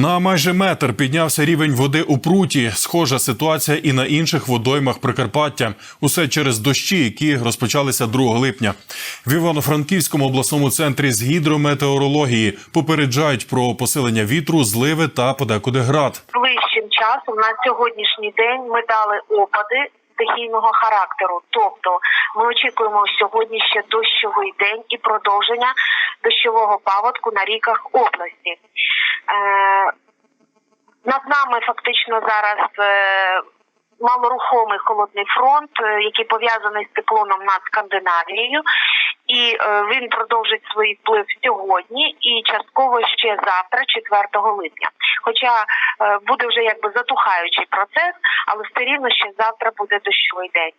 На майже метр піднявся рівень води у пруті. Схожа ситуація і на інших водоймах Прикарпаття. Усе через дощі, які розпочалися 2 липня. В Івано-Франківському обласному центрі з гідрометеорології попереджають про посилення вітру, зливи та подекуди град. ближчим часом на сьогоднішній день ми дали опади стихійного характеру. Тобто ми очікуємо сьогодні ще дощовий день і продовження дощового паводку на ріках області. Над нами фактично зараз е, малорухомий холодний фронт, е, який пов'язаний з циклоном над Скандинавією. І е, він продовжить свій вплив сьогодні і частково ще завтра, 4 липня. Хоча буде вже якби затухаючий процес, але все рівно ще завтра буде дощовий день.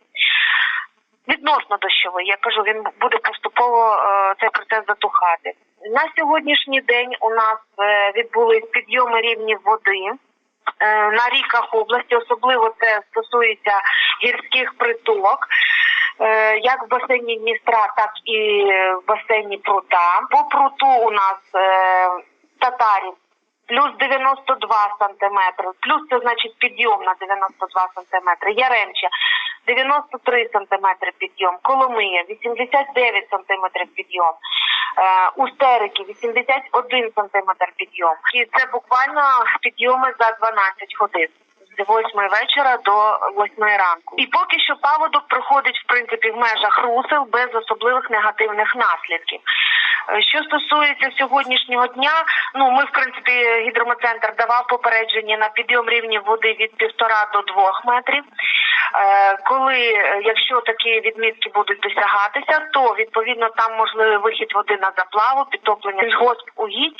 Відносно дощовий, я кажу, він буде поступово е, цей процес затухати. На сьогоднішній день у нас е, відбулись підйоми рівнів води е, на ріках області, особливо це стосується гірських приток. Як в басейні Дністра, так і в басейні Прута. По пруту у нас е, татарів плюс 92 сантиметри, плюс це значить підйом на 92 сантиметри. Яремча 93 сантиметри підйом, Коломия 89 сантиметрів підйом. Е, У Стерики 81 сантиметр підйом. І це буквально підйоми за 12 годин. З 8 вечора до 8 ранку. І поки що паводок проходить в принципі в межах русел без особливих негативних наслідків. Е, Що стосується сьогоднішнього дня, ну ми в принципі гідрометцентр давав попередження на підйом рівнів води від півтора до двох метрів. Е, Коли е, якщо такі відмітки будуть досягатися, то відповідно там можливий вихід води на заплаву, підтоплення сільгосп угідь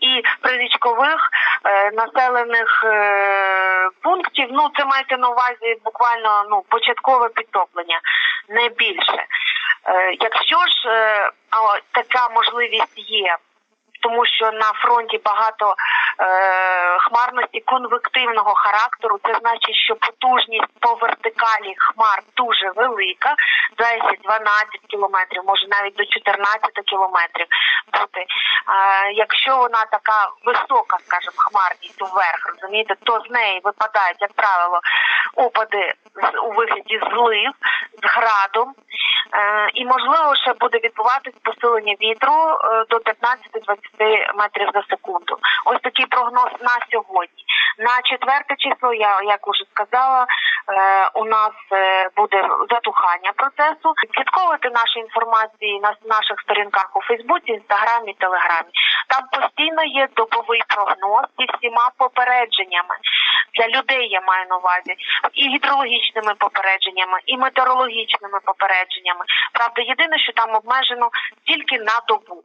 і прирічкових е, населених пунктів. Ну це мається на увазі буквально ну початкове підтоплення, не більше. Якщо ж така можливість є, тому що на фронті багато хмарності конвективного характеру, це значить, що потужність по вертикалі хмар дуже велика, 10-12 кілометрів, може навіть до 14 кілометрів бути. Е, якщо вона така висока, скажімо, хмарність вверх, розумієте, то з неї випадають, як правило, опади у вигляді злив з градом. Е, і можливо ще буде відбуватись посилення вітру е, до 15-20 метрів за секунду. Ось такий прогноз на сьогодні. На четверте число, я як уже сказала, у нас е, буде затухання процесу. Слідковувати наші інформації на наших сторінках у Фейсбуці, Інстаграмі, Телеграмі. Там постійно є добовий прогноз зі всіма попередженнями для людей. Я маю на увазі і гідрологічними попередженнями, і метеорологічними попередженнями. Правда, єдине, що там обмежено тільки на добу.